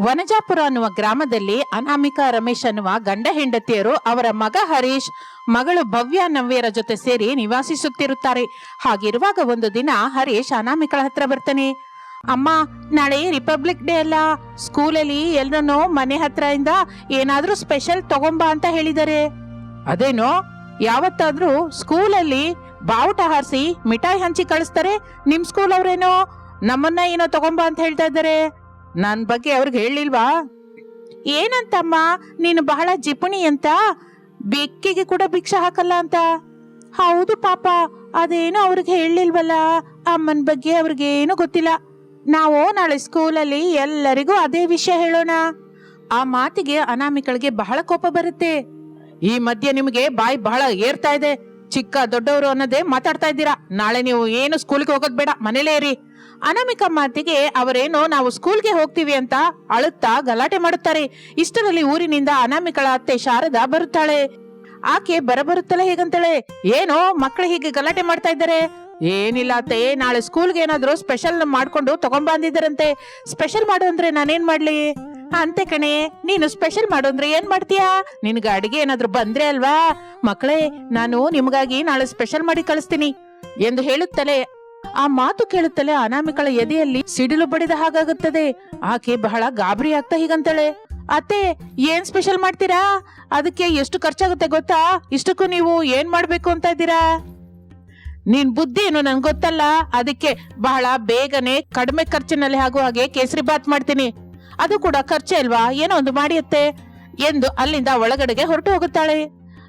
ವನಜಾಪುರ ಅನ್ನುವ ಗ್ರಾಮದಲ್ಲಿ ಅನಾಮಿಕಾ ರಮೇಶ್ ಅನ್ನುವ ಗಂಡ ಹೆಂಡತಿಯರು ಅವರ ಮಗ ಹರೀಶ್, ಮಗಳು ಭವ್ಯ ನವ್ಯರ ಜೊತೆ ಸೇರಿ ನಿವಾಸಿಸುತ್ತಿರುತ್ತಾರೆ. ಹಾಗಿರುವಾಗ ಒಂದು ದಿನ ಹರೀಶ್ ಅನಾಮಿಕಳ ಹತ್ರ ಬರ್ತಾನೆ. ಅಮ್ಮ, ನಾಳೆ ರಿಪಬ್ಲಿಕ್ ಡೇ ಅಲ್ಲ. ಸ್ಕೂಲಲ್ಲಿ ಎಲ್ರನ್ನೂ ಮನೆ ಹತ್ರ ಏನಾದ್ರೂ ಸ್ಪೆಷಲ್ ತಗೊಂಬಾ ಅಂತ ಹೇಳಿದ್ದಾರೆ. ಅದೇನೋ, ಯಾವತ್ತಾದ್ರೂ ಸ್ಕೂಲಲ್ಲಿ ಬಾವುಟ ಹಾರಿಸಿ ಮಿಠಾಯಿ ಹಂಚಿ ಕಳಿಸ್ತಾರೆ. ನಿಮ್ ಸ್ಕೂಲ್ ಅವ್ರೇನೋ ನಮ್ಮನ್ನ ಏನೋ ತಗೊಂಬಾ ಅಂತ ಹೇಳ್ತಾ ಇದ್ದಾರೆ. ನನ್ ಬಗ್ಗೆ ಅವ್ರಿಗೆ ಹೇಳಿಲ್ವಾ? ಏನಂತಮ್ಮ, ನೀನು ಬಹಳ ಜಿಪುಣಿ ಅಂತ? ಬೆಕ್ಕಿಗೆ ಕೂಡ ಭಿಕ್ಷೆ ಹಾಕಲ್ಲ ಅಂತ? ಹೌದು ಪಾಪ, ಅದೇನು ಅವ್ರಿಗೆ ಹೇಳಿಲ್ವಲ್ಲ? ಅಮ್ಮನ ಬಗ್ಗೆ ಅವ್ರಿಗೇನು ಗೊತ್ತಿಲ್ಲ. ನಾವು ನಾಳೆ ಸ್ಕೂಲಲ್ಲಿ ಎಲ್ಲರಿಗೂ ಅದೇ ವಿಷಯ ಹೇಳೋಣ. ಆ ಮಾತಿಗೆ ಅನಾಮಿಕಳಿಗೆ ಬಹಳ ಕೋಪ ಬರುತ್ತೆ. ಈ ಮಧ್ಯೆ ನಿಮಗೆ ಬಾಯಿ ಬಹಳ ಏರ್ತಾ ಇದೆ. ಚಿಕ್ಕ ದೊಡ್ಡವರು ಅನ್ನೋದೇ ಮಾತಾಡ್ತಾ ಇದ್ದೀರಾ. ನಾಳೆ ನೀವು ಏನು ಸ್ಕೂಲ್ಗೆ ಹೋಗೋದ್ ಬೇಡ, ಮನೇಲೇ ಇರಿ. ಅನಾಮಿಕ ಮಾತಿಗೆ ಅವರೇನೋ, ನಾವು ಸ್ಕೂಲ್ಗೆ ಹೋಗ್ತೀವಿ ಅಂತ ಅಳುತ್ತಾ ಗಲಾಟೆ ಮಾಡುತ್ತಾರೆ. ಇಷ್ಟರಲ್ಲಿ ಊರಿನಿಂದ ಅನಾಮಿಕಳ ಅತ್ತೆ ಶಾರದಾ ಬರುತ್ತಾಳೆ. ಆಕೆ ಬರಬರುತ್ತಲೇ ಹೇಗಂತಾಳೆ? ಏನೋ ಮಕ್ಕಳು ಹೀಗೆ ಗಲಾಟೆ ಮಾಡ್ತಾ ಇದ್ದಾರೆ. ಏನಿಲ್ಲ ಅತ್ತೆ, ನಾಳೆ ಸ್ಕೂಲ್ಗೆ ಏನಾದ್ರು ಸ್ಪೆಷಲ್ ಮಾಡ್ಕೊಂಡು ತಗೊಂಬಂದಿದ್ದಾರಂತೆ ಸ್ಪೆಷಲ್ ಮಾಡು ಅಂದ್ರೆ ನಾನೇನ್ ಮಾಡ್ಲಿ? ಅಂತೆ ಕಣೆ, ನೀನು ಸ್ಪೆಷಲ್ ಮಾಡು ಅಂದ್ರೆ ಏನ್ ಮಾಡ್ತೀಯಾ? ನಿನ್ಗೆ ಅಡಿಗೆ ಏನಾದ್ರು ಬಂದ್ರೆ ಅಲ್ವಾ? ಮಕ್ಕಳೇ, ನಾನು ನಿಮಗಾಗಿ ನಾಳೆ ಸ್ಪೆಷಲ್ ಮಾಡಿ ಕಳಿಸ್ತೀನಿ. ಎಂದು ಹೇಳುತ್ತಲೇ ಆ ಮಾತು ಕೇಳುತ್ತಲೇ ಅನಾಮಿಕಳ ಎದೆಯಲ್ಲಿ ಸಿಡಿಲು ಬಡಿದ ಹಾಗಾಗುತ್ತದೆ. ಆಕೆ ಬಹಳ ಗಾಬರಿ ಆಗ್ತಾ ಹೀಗಂತಳೆ. ಅತ್ತೆ, ಏನ್ ಸ್ಪೆಷಲ್ ಮಾಡ್ತೀರಾ? ಅದಕ್ಕೆ ಎಷ್ಟು ಖರ್ಚಾಗುತ್ತೆ ಗೊತ್ತಾ? ಇಷ್ಟಕ್ಕೂ ನೀವು ಏನ್ ಮಾಡ್ಬೇಕು ಅಂತ ಇದ್ದೀರಾ? ನಿನ್ ಬುದ್ಧಿ ಏನು ನನ್ಗೆ ಗೊತ್ತಲ್ಲ. ಅದಕ್ಕೆ ಬಹಳ ಬೇಗನೆ ಕಡಿಮೆ ಖರ್ಚಿನಲ್ಲಿ ಆಗುವ ಹಾಗೆ ಕೇಸರಿ ಬಾತ್ ಮಾಡ್ತೀನಿ. ಅದು ಕೂಡ ಖರ್ಚೆ ಅಲ್ವಾ? ಏನೋ ಒಂದು ಮಾಡಿಯತ್ತೆ ಎಂದು ಅಲ್ಲಿಂದ ಒಳಗಡೆಗೆ ಹೊರಟು ಹೋಗುತ್ತಾಳೆ.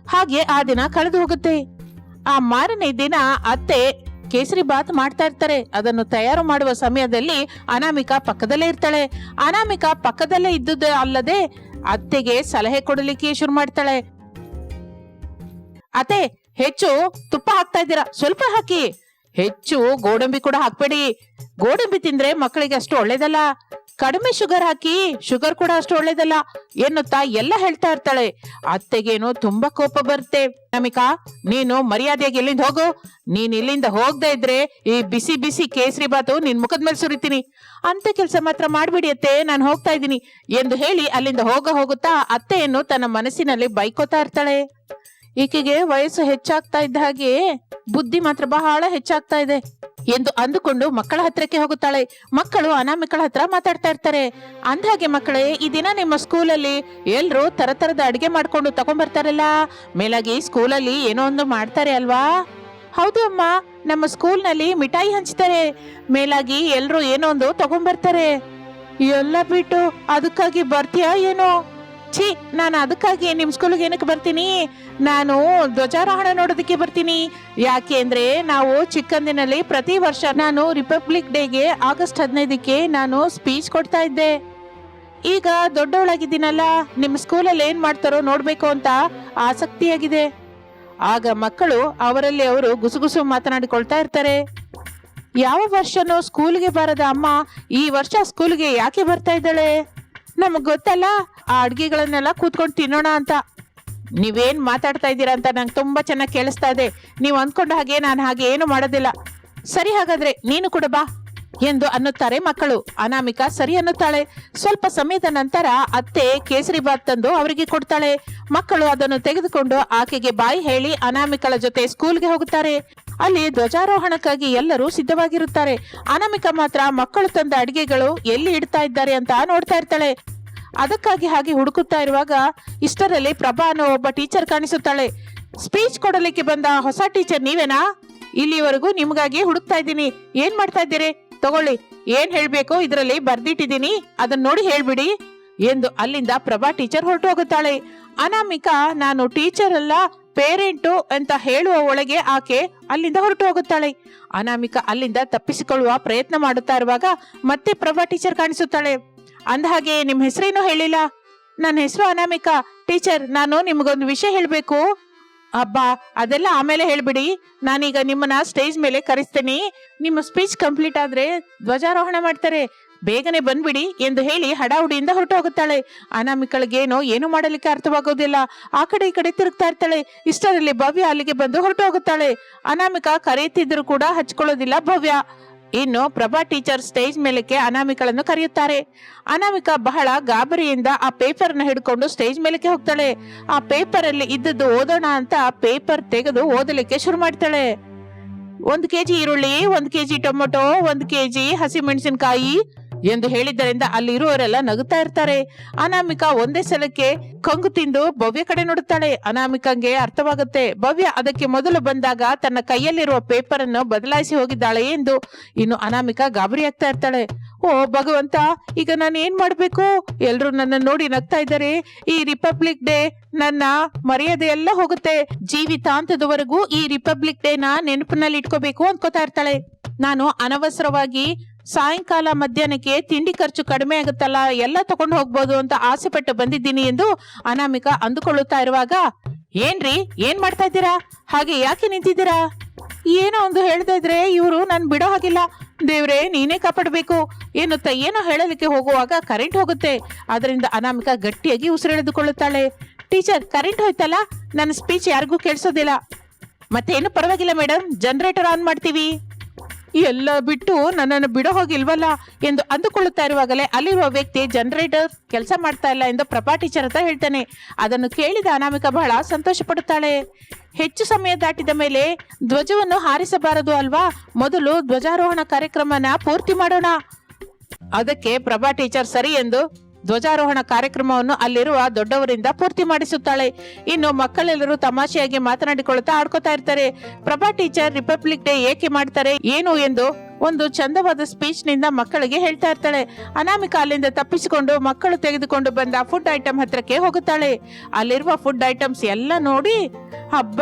ಹಾಗೆ ಆ ದಿನ ಕಳೆದು ಹೋಗುತ್ತೆ. ಆ ಮಾರನೇ ದಿನ ಅತ್ತೆ ಕೇಸರಿ ಬಾತ್ ಮಾಡ್ತಾ ಇರ್ತಾರೆ. ಅದನ್ನು ತಯಾರು ಮಾಡುವ ಸಮಯದಲ್ಲಿ ಅನಾಮಿಕಾ ಪಕ್ಕದಲ್ಲೇ ಇರ್ತಾಳೆ. ಅನಾಮಿಕಾ ಪಕ್ಕದಲ್ಲೇ ಇದ್ದುದೇ ಅಲ್ಲದೆ ಅತ್ತೆಗೆ ಸಲಹೆ ಕೊಡಲಿಕ್ಕೆ ಶುರು ಮಾಡ್ತಾಳೆ. ಅತ್ತೆ, ಹೆಚ್ಚು ತುಪ್ಪ ಹಾಕ್ತಾ ಇದ್ದೀರಾ? ಸ್ವಲ್ಪ ಹಾಕಿ. ಹೆಚ್ಚು ಗೋಡಂಬಿ ಕೂಡ ಹಾಕ್ಬೇಡಿ. ಗೋಡಂಬಿ ತಿಂದ್ರೆ ಮಕ್ಕಳಿಗೆ ಅಷ್ಟು ಒಳ್ಳೇದಲ್ಲ. ಕಡಿಮೆ ಶುಗರ್ ಹಾಕಿ, ಶುಗರ್ ಕೂಡ ಅಷ್ಟು ಒಳ್ಳೇದಲ್ಲ ಎನ್ನುತ್ತಾ ಎಲ್ಲ ಹೇಳ್ತಾ ಇರ್ತಾಳೆ. ಅತ್ತೆಗೇನು ತುಂಬಾ ಕೋಪ ಬರುತ್ತೆ. ನಮಿಕಾ, ನೀನು ಮರ್ಯಾದೆಗೆ ಎಲ್ಲಿಂದ ಹೋಗು? ನೀನ್ ಇಲ್ಲಿಂದ ಹೋಗದೆ ಇದ್ರೆ ಈ ಬಿಸಿ ಬಿಸಿ ಕೇಸರಿ ಬಾತು ನಿನ್ ಮುಖದ ಮೇಲೆ ಸುರಿತೀನಿ. ಅಂತ ಕೆಲಸ ಮಾತ್ರ ಮಾಡ್ಬಿಡಿ ಅತ್ತೆ, ನಾನು ಹೋಗ್ತಾ ಇದ್ದೀನಿ. ಎಂದು ಹೇಳಿ ಅಲ್ಲಿಂದ ಹೋಗ ಹೋಗುತ್ತಾ ಅತ್ತೆಯನ್ನು ತನ್ನ ಮನಸ್ಸಿನಲ್ಲಿ ಬೈಕೋತಾ ಇರ್ತಾಳೆ. ಈಕೆಗೆ ವಯಸ್ಸು ಹೆಚ್ಚಾಗ್ತಾ ಇದ್ದ ಹಾಗೆ ಬುದ್ಧಿ ಮಾತ್ರ ಬಹಳ ಹೆಚ್ಚಾಗ್ತಾ ಇದೆ ಎಂದು ಅಂದುಕೊಂಡು ಮಕ್ಕಳ ಹತ್ರಕ್ಕೆ ಹೋಗುತ್ತಾಳೆ. ಮಕ್ಕಳು ಅನಾಮಿಕಳ ಹತ್ರ ಮಾತಾಡ್ತಾ ಇರ್ತಾರೆ. ಅಂದಾಗೆ ಮಕ್ಕಳೇ, ಈ ದಿನ ನಿಮ್ಮ ಸ್ಕೂಲಲ್ಲಿ ಎಲ್ರು ತರತರದ ಅಡಿಗೆ ಮಾಡ್ಕೊಂಡು ತಗೊಂಡ್ಬರ್ತಾರಲ್ಲ ಮೇಲಾಗಿ ಸ್ಕೂಲಲ್ಲಿ ಏನೋ ಒಂದು ಮಾಡ್ತಾರೆ ಅಲ್ವಾ? ಹೌದು ಅಮ್ಮ, ನಮ್ಮ ಸ್ಕೂಲ್ನಲ್ಲಿ ಮಿಠಾಯಿ ಹಂಚ್ತಾರೆ. ಮೇಲಾಗಿ ಎಲ್ರು ಏನೋ ಒಂದು ತಗೊಂಡ್ಬರ್ತಾರೆ ಎಲ್ಲ ಬಿಟ್ಟು ಅದಕ್ಕಾಗಿ ಬರ್ತೀಯಾ ಏನೋ? ಛೀ, ನಾನು ಅದಕ್ಕಾಗಿ ನಿಮ್ಮ ಸ್ಕೂಲ್ಗೆ ಏನಕ್ಕೆ ಬರ್ತೀನಿ? ನಾನು ಧ್ವಜಾರೋಹಣ ನೋಡೋದಕ್ಕೆ ಬರ್ತೀನಿ. ಯಾಕೆ ಅಂದ್ರೆ ನಾವು ಚಿಕ್ಕಂದಿನಲ್ಲಿ ಪ್ರತಿ ವರ್ಷ ನಾನು ರಿಪಬ್ಲಿಕ್ ಡೇಗೆ ಆಗಸ್ಟ್ ಹದಿನೈದಕ್ಕೆ ನಾನು ಸ್ಪೀಚ್ ಕೊಡ್ತಾ ಇದ್ದೆ. ಈಗ ದೊಡ್ಡವಳಾಗಿದ್ದೀನಲ್ಲ ನಿಮ್ಮ ಸ್ಕೂಲಲ್ಲಿ ಏನು ಮಾಡ್ತಾರೋ ನೋಡಬೇಕು ಅಂತ ಆಸಕ್ತಿಯಾಗಿದೆ. ಆಗ ಮಕ್ಕಳು ಅವರಲ್ಲಿ ಅವರು ಗುಸುಗುಸು ಮಾತನಾಡಿಕೊಳ್ತಾ ಇರ್ತಾರೆ. ಯಾವ ವರ್ಷನೂ ಸ್ಕೂಲ್ಗೆ ಬರದ ಅಮ್ಮ ಈ ವರ್ಷ ಸ್ಕೂಲ್ಗೆ ಯಾಕೆ ಬರ್ತಾ ಇದ್ದಾಳೆ? ನಮಗ್ ಗೊತ್ತಲ್ಲ, ಆ ಅಡ್ಗೆಗಳನ್ನೆಲ್ಲ ಕೂತ್ಕೊಂಡು ತಿನ್ನೋಣ ಅಂತ. ನೀವೇನ್ ಮಾತಾಡ್ತಾ ಇದ್ದೀರಾ ಅಂತ ನಂಗೆ ತುಂಬಾ ಚೆನ್ನಾಗಿ ಕೇಳಿಸ್ತಾ ಇದೆ. ನೀವು ಅಂದ್ಕೊಂಡ ಹಾಗೆ, ನಾನು ಹಾಗೆ ಏನು ಮಾಡೋದಿಲ್ಲ. ಸರಿ ಹಾಗಾದ್ರೆ, ನೀನು ಕೂಡ ಬಾ ಎಂದು ಅನ್ನುತ್ತಾರೆ ಮಕ್ಕಳು. ಅನಾಮಿಕಾ ಸರಿ ಅನ್ನುತ್ತಾಳೆ. ಸ್ವಲ್ಪ ಸಮಯದ ನಂತರ ಅತ್ತೆ ಕೇಸರಿ ಬಾತ್ ತಂದು ಅವರಿಗೆ ಕೊಡ್ತಾಳೆ. ಮಕ್ಕಳು ಅದನ್ನು ತೆಗೆದುಕೊಂಡು ಆಕೆಗೆ ಬಾಯಿ ಹೇಳಿ ಅನಾಮಿಕಳ ಜೊತೆ ಸ್ಕೂಲ್ಗೆ ಹೋಗುತ್ತಾರೆ. ಅಲ್ಲಿ ಧ್ವಜಾರೋಹಣಕ್ಕಾಗಿ ಎಲ್ಲರೂ ಸಿದ್ಧವಾಗಿರುತ್ತಾರೆ. ಅನಾಮಿಕ ಮಾತ್ರ ಮಕ್ಕಳು ತಂದ ಅಡಿಗೆಗಳು ಎಲ್ಲಿ ಇಡ್ತಾ ಇದ್ದಾರೆ ಅಂತ ನೋಡ್ತಾ ಇರ್ತಾಳೆ. ಅದಕ್ಕಾಗಿ ಹಾಗೆ ಹುಡುಕುತ್ತಾ ಇರುವಾಗ ಇಷ್ಟರಲ್ಲಿ ಪ್ರಭಾ ಅನ್ನೋ ಒಬ್ಬ ಟೀಚರ್ ಕಾಣಿಸುತ್ತಾಳೆ. ಸ್ಪೀಚ್ ಕೊಡಲಿಕ್ಕೆ ಬಂದ ಹೊಸ ಟೀಚರ್ ನೀವೇನಾ? ಇಲ್ಲಿವರೆಗೂ ನಿಮ್ಗಾಗಿ ಹುಡುಕ್ತಾ ಇದ್ದೀನಿ. ಏನ್ ಮಾಡ್ತಾ ಇದ್ದೀರಿ? ತಗೊಳ್ಳಿ. ಏನ್ ಹೇಳ್ಬೇಕು? ಇದರಲ್ಲಿ ಬರ್ದಿಟ್ಟಿದ್ದೀನಿ. ಅದನ್ನ ನೋಡಿ ಹೇಳ್ಬಿಡಿ ಎಂದು ಅಲ್ಲಿಂದ ಪ್ರಭಾ ಟೀಚರ್ ಹೊರಟು ಹೋಗುತ್ತಾಳೆ. ಅನಾಮಿಕಾ, ನಾನು ಟೀಚರ್ ಅಲ್ಲ ಪೇರೆಂಟು ಅಂತ ಹೇಳುವ ಒಳಗೆ ಆಕೆ ಅಲ್ಲಿಂದ ಹೊರಟು ಹೋಗುತ್ತಾಳೆ. ಅನಾಮಿಕ ಅಲ್ಲಿಂದ ತಪ್ಪಿಸಿಕೊಳ್ಳುವ ಪ್ರಯತ್ನ ಮಾಡುತ್ತಾ ಇರುವಾಗ ಮತ್ತೆ ಪ್ರಭಾ ಟೀಚರ್ ಕಾಣಿಸುತ್ತಾಳೆ. ಅಂದಹಾಗೆ ನಿಮ್ಮ ಹೆಸರೇನು ಹೇಳಿಲ್ಲ? ನನ್ನ ಹೆಸರು ಅನಾಮಿಕ. ಟೀಚರ್, ನಾನು ನಿಮ್ಗೊಂದು ವಿಷಯ ಹೇಳ್ಬೇಕು. ಅಬ್ಬಾ, ಅದೆಲ್ಲ ಆಮೇಲೆ ಹೇಳ್ಬಿಡಿ. ನಾನೀಗ ನಿಮ್ಮನ್ನ ಸ್ಟೇಜ್ ಮೇಲೆ ಕರೆಸ್ತೀನಿ. ನಿಮ್ಮ ಸ್ಪೀಚ್ ಕಂಪ್ಲೀಟ್ ಆದ್ರೆ ಧ್ವಜಾರೋಹಣ ಮಾಡ್ತಾರೆ. ಬೇಗನೆ ಬಂದ್ಬಿಡಿ ಎಂದು ಹೇಳಿ ಹಡಾವುಡಿಯಿಂದ ಹೊರಟು ಹೋಗುತ್ತಾಳೆ ಅನಾಮಿಕಳಿಗೇನೋ ಏನು ಮಾಡಲಿಕ್ಕೆ ಅರ್ಥವಾಗೋದಿಲ್ಲ. ಆ ಕಡೆ ಈ ಕಡೆ ತಿರುಗ್ತಾ ಇರ್ತಾಳೆ. ಇಷ್ಟರಲ್ಲಿ ಭವ್ಯ ಅಲ್ಲಿಗೆ ಬಂದು ಹೊರಟು ಹೋಗುತ್ತಾಳೆ ಅನಾಮಿಕ ಕರೆಯುತ್ತಿದ್ರು ಕೂಡ ಹಚ್ಕೊಳ್ಳೋದಿಲ್ಲ ಭವ್ಯ. ಇನ್ನು ಪ್ರಭಾ ಟೀಚರ್ ಸ್ಟೇಜ್ ಮೇಲಕ್ಕೆ ಅನಾಮಿಕಳನ್ನು ಕರೆಯುತ್ತಾರೆ. ಅನಾಮಿಕ ಬಹಳ ಗಾಬರಿಯಿಂದ ಆ ಪೇಪರ್ನ ಹಿಡ್ಕೊಂಡು ಸ್ಟೇಜ್ ಮೇಲಕ್ಕೆ ಹೋಗ್ತಾಳೆ. ಆ ಪೇಪರ್ ಅಲ್ಲಿ ಇದ್ದದ್ದು ಓದೋಣ ಅಂತ ಪೇಪರ್ ತೆಗೆದು ಓದಲಿಕ್ಕೆ ಶುರು ಮಾಡ್ತಾಳೆ. ಒಂದ್ ಕೆಜಿ ಈರುಳ್ಳಿ, ಒಂದ್ ಕೆಜಿ ಟೊಮೊಟೊ, ಒಂದ್ ಕೆಜಿ ಹಸಿಮೆಣಸಿನಕಾಯಿ ಎಂದು ಹೇಳಿದ್ದರಿಂದ ಅಲ್ಲಿ ಇರುವವರೆಲ್ಲ ನಗುತ್ತಾ ಇರ್ತಾರೆ. ಅನಾಮಿಕ ಒಂದೇ ಸಲಕ್ಕೆ ಕಂಗು ತಿಂದು ಭವ್ಯ ಕಡೆ ನೋಡುತ್ತಾಳೆ. ಅನಾಮಿಕಂಗೆ ಅರ್ಥವಾಗುತ್ತೆ, ಭವ್ಯ ಅದಕ್ಕೆ ಮೊದಲು ಬಂದಾಗ ತನ್ನ ಕೈಯಲ್ಲಿರುವ ಪೇಪರ್ ಅನ್ನು ಬದಲಾಯಿಸಿ ಹೋಗಿದ್ದಾಳೆ ಎಂದು. ಇನ್ನು ಅನಾಮಿಕಾ ಗಾಬರಿ ಆಗ್ತಾ ಇರ್ತಾಳೆ. ಓ, ಭಗವಂತ, ಈಗ ನಾನು ಏನ್ ಮಾಡ್ಬೇಕು? ಎಲ್ರು ನನ್ನ ನೋಡಿ ನಗ್ತಾ ಇದ್ದಾರೆ. ಈ ರಿಪಬ್ಲಿಕ್ ಡೇ ನನ್ನ ಮರ್ಯಾದೆ ಎಲ್ಲ ಹೋಗುತ್ತೆ. ಜೀವಿತಾಂತದವರೆಗೂ ಈ ರಿಪಬ್ಲಿಕ್ ಡೇ ನ ನೆನಪಿನಲ್ಲಿ ಇಟ್ಕೋಬೇಕು ಅನ್ಕೋತಾ ಇರ್ತಾಳೆ. ನಾನು ಅನವಸರವಾಗಿ ಸಾಯಂಕಾಲ ಮಧ್ಯಾಹ್ನಕ್ಕೆ ತಿಂಡಿ ಖರ್ಚು ಕಡಿಮೆ ಆಗುತ್ತಲ್ಲ, ಎಲ್ಲ ತಗೊಂಡು ಹೋಗ್ಬೋದು ಅಂತ ಆಸೆ ಪಟ್ಟು ಬಂದಿದ್ದೀನಿ ಎಂದು ಅನಾಮಿಕ ಅಂದುಕೊಳ್ಳುತ್ತಾ ಇರುವಾಗ, ಏನ್ರಿ, ಏನ್ ಮಾಡ್ತಾ ಇದ್ದೀರಾ? ಹಾಗೆ ಯಾಕೆ ನಿಂತಿದ್ದೀರಾ? ಏನೋ ಒಂದು ಹೇಳ್ತಾ ಇವರು, ನನ್ ಬಿಡೋ ಹಾಗಿಲ್ಲ. ದೇವ್ರೆ, ನೀನೇ ಕಾಪಾಡಬೇಕು. ಎನ್ನುತ್ತಾ ಏನೋ ಹೇಳಲಿಕ್ಕೆ ಹೋಗುವಾಗ ಕರೆಂಟ್ ಹೋಗುತ್ತೆ. ಅದರಿಂದ ಅನಾಮಿಕ ಗಟ್ಟಿಯಾಗಿ ಉಸಿರೆಳೆದುಕೊಳ್ಳುತ್ತಾಳೆ. ಟೀಚರ್, ಕರೆಂಟ್ ಹೋಯ್ತಲ್ಲ? ನನ್ನ ಸ್ಪೀಚ್ ಯಾರಿಗೂ ಕೇಳಿಸೋದಿಲ್ಲ. ಮತ್ತೇನು ಪರವಾಗಿಲ್ಲ ಮೇಡಮ್ ಜನರೇಟರ್ ಆನ್ ಮಾಡ್ತೀವಿ. ಎಲ್ಲ ಬಿಟ್ಟು ನನ್ನನ್ನು ಬಿಡೋ ಹೋಗಿಲ್ವಲ್ಲ ಎಂದು ಅಂದುಕೊಳ್ಳುತ್ತಾ ಇರುವಾಗಲೇ ಅಲ್ಲಿರುವ ವ್ಯಕ್ತಿ ಜನರೇಟರ್ ಕೆಲಸ ಮಾಡ್ತಾ ಇಲ್ಲ ಎಂದು ಪ್ರಭಾ ಟೀಚರ್ ಹತ್ರ ಹೇಳ್ತಾನೆ. ಅದನ್ನು ಕೇಳಿದ ಅನಾಮಿಕ ಬಹಳ ಸಂತೋಷ ಪಡುತ್ತಾಳೆ ಹೆಚ್ಚು ಸಮಯ ದಾಟಿದ ಮೇಲೆ ಧ್ವಜವನ್ನು ಹಾರಿಸಬಾರದು ಅಲ್ವಾ? ಮೊದಲು ಧ್ವಜಾರೋಹಣ ಕಾರ್ಯಕ್ರಮನ ಪೂರ್ತಿ ಮಾಡೋಣ. ಅದಕ್ಕೆ ಪ್ರಭಾ ಟೀಚರ್ ಸರಿ ಎಂದು ಧ್ವಜಾರೋಹಣ ಕಾರ್ಯಕ್ರಮವನ್ನು ಅಲ್ಲಿರುವ ದೊಡ್ಡವರಿಂದ ಪೂರ್ತಿ ಮಾಡಿಸುತ್ತಾಳೆ. ಇನ್ನು ಮಕ್ಕಳೆಲ್ಲರೂ ತಮಾಷೆಯಾಗಿ ಮಾತನಾಡಿಕೊಳ್ಳುತ್ತಾ ಆಡ್ಕೋತಾ ಇರ್ತಾರೆ. ಪ್ರಭಾ ಟೀಚರ್ ರಿಪಬ್ಲಿಕ್ ಡೇ ಏಕೆ ಮಾಡ್ತಾರೆ, ಏನು ಎಂದು ಒಂದು ಚಂದವಾದ ಸ್ಪೀಚ್ನಿಂದ ಮಕ್ಕಳಿಗೆ ಹೇಳ್ತಾ ಇರ್ತಾಳೆ. ಅನಾಮಿಕ ಅಲ್ಲಿಂದ ತಪ್ಪಿಸಿಕೊಂಡು ಮಕ್ಕಳು ತೆಗೆದುಕೊಂಡು ಬಂದ ಫುಡ್ ಐಟಮ್ ಹತ್ರಕ್ಕೆ ಹೋಗುತ್ತಾಳೆ. ಅಲ್ಲಿರುವ ಫುಡ್ ಐಟಮ್ಸ್ ಎಲ್ಲ ನೋಡಿ ಹಬ್ಬ